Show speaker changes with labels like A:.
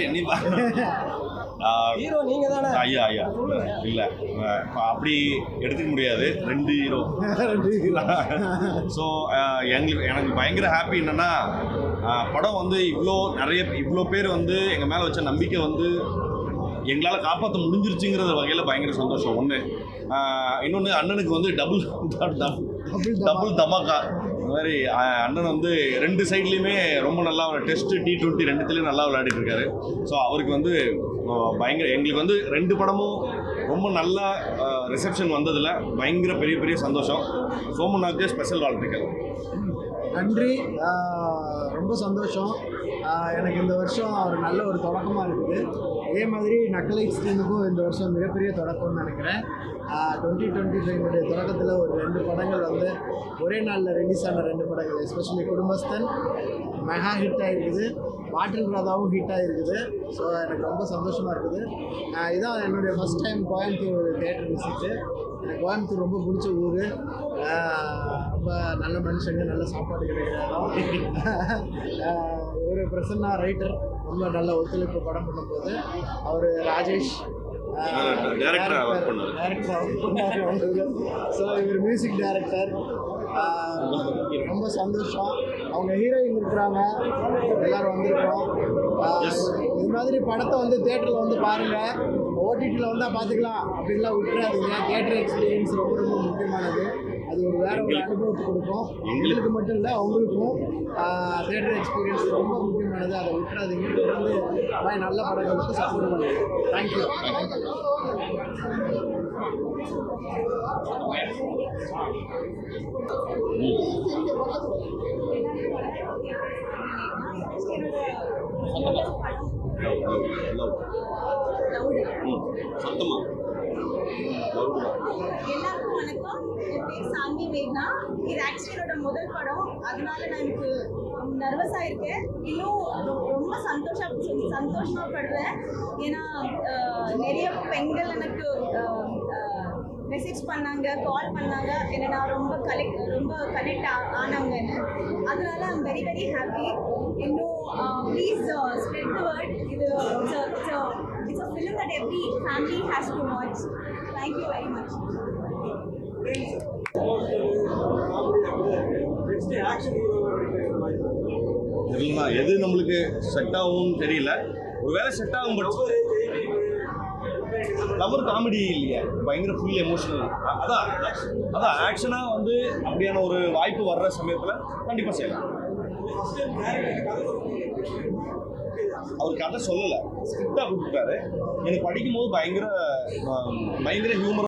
A: எல்லாரும் என்னை பாருங்க
B: ஹீரோ நீங்க தானே
A: ஐயா ஐயா. இல்லை. அப்படி எடுத்துக்க முடியாது. ரெண்டு ஹீரோ. ஸோ எங்களுக்கு எனக்கு பயங்கர ஹாப்பி என்னென்னா படம் வந்து இவ்வளோ நிறைய இவ்வளோ பேர் வந்து எங்கள் மேலே வச்ச நம்பிக்கை வந்து எங்களால் காப்பாற்ற முடிஞ்சிருச்சுங்கிற வகையில் பயங்கர சந்தோஷம். ஒன்று இன்னொன்று அண்ணனுக்கு வந்து டபுள் டபுள் தமாக்கா இந்த மாதிரி அண்ணன் வந்து ரெண்டு சைட்லேயுமே ரொம்ப நல்லா டெஸ்ட் டி டுவெண்ட்டி ரெண்டுத்துலேயும் நல்லா விளையாடிட்டு இருக்காரு. ஸோ அவருக்கு வந்து பயங்கர எங்களுக்கு வந்து ரெண்டு படமும் ரொம்ப நல்ல ரிசப்ஷன் வந்ததில். பயங்கர பெரிய பெரிய சந்தோஷம். சோமநாக்கு ஸ்பெஷல் வாழ்த்துக்கள்.
C: நன்றி. ரொம்ப சந்தோஷம். எனக்கு இந்த வருஷம் ஒரு நல்ல ஒரு தொடக்கமாக இருக்குது. அதே மாதிரி நக்கலைட்ஸ் டீமுக்கும் இந்த வருஷம் மிகப்பெரிய தொடக்கம்னு நினைக்கிறேன். டுவெண்ட்டி டுவெண்ட்டி ஃபைவ்னுடைய தொடக்கத்தில் ஒரு ரெண்டு படங்கள் வந்து ஒரே நாளில் ரிலீஸ் ஆன ரெண்டு படங்கள் எஸ்பெஷலி குடும்பஸ்தன். மெகா ஹிட் ஆகிருக்குது வாட்டர் ராதாவும் ஹிட் ஆகிருக்குது ஸோ எனக்கு ரொம்ப சந்தோஷமாக இருக்குது. இதான் என்னுடைய first time Coimbatore theatre visit எனக்கு கோயம்புத்தூர் ரொம்ப பிடிச்ச ஊர். நல்ல மனுஷங்க நல்ல சாப்பாடு கிடைக்கிற ஒரு பிரசன்னா ரைட்டர் ரொம்ப நல்ல ஒத்துழைப்பு படம் பண்ணும்போது அவர் ராஜேஷ்
A: Director ஆ work பண்ணாரு.
C: டேரக்டர் ஒர்க் பண்ணார் ஸோ இவர் மியூசிக் டைரக்டர் ரொம்ப சந்தோஷம். அவங்க ஹீரோயின் இருக்கிறாங்க. எல்லாரும் வந்திருக்கோம். இது மாதிரி படத்தை வந்து தேட்டரில் வந்து பாருங்கள் ஓடிடியில் வந்தால் பார்த்துக்கலாம் அப்படின்லாம் விட்டுறாதீங்க. தேட்டர் எக்ஸ்பீரியன்ஸ் ரொம்ப ரொம்ப முக்கியமானது. வேற ஒரு அனுபவத்தை கொடுக்கும். எங்களுக்கு மட்டும் இல்லை அவங்களுக்கும் தேட்டர் எக்ஸ்பீரியன்ஸ் ரொம்ப முக்கியமானது. அதை விட்டுறாதீங்க. தொடர்ந்து மாதிரி நல்ல படங்களுக்கு சப்போர்ட் பண்ணுங்க. தேங்க்யூ
A: சத்தமா
D: எல்லாருக்கும் வணக்கம். என் பேர் சாந்தி மேக்னா. இது ஆக்சுவலி என்னோட முதல் படம். அதனால நான் எனக்கு நர்வஸாக இருக்கேன் இன்னும் ரொ- ரொம்ப சந்தோஷம் சந்தோஷமாப்படுறேன் ஏன்னா நிறைய பெண்கள் எனக்கு மெசேஜ் பண்ணாங்க கால் பண்ணாங்க. என்னை நான் ரொம்ப கலெக்ட் ரொம்ப கனெக்ட் ஆனவங்கன்னு. அதனால ஐம் வெரி வெரி ஹாப்பி இன்னும் please spread the word every has to to Thank you very much.
A: தெரியலண்ணா எது நம்மளுக்கு செட் ஆகும்னு தெரியல. ஒருவேளை செட் ஆகும் பட்சம் லவர் காமெடி இல்லையா. பயங்கர ஃபுல் எமோஷனல் அதான் அதான் ஆக்ஷனாக வந்து அப்படியான ஒரு வாய்ப்பு வர்ற சமயத்தில் கண்டிப்பாக செய்யலாம். அவர் கதை சொல்லலை. ஸ்கிரிப்டாக கொடுத்துட்டாரு. எனக்கு படிக்கும்போது பயங்கர பயங்கர ஹியூமர்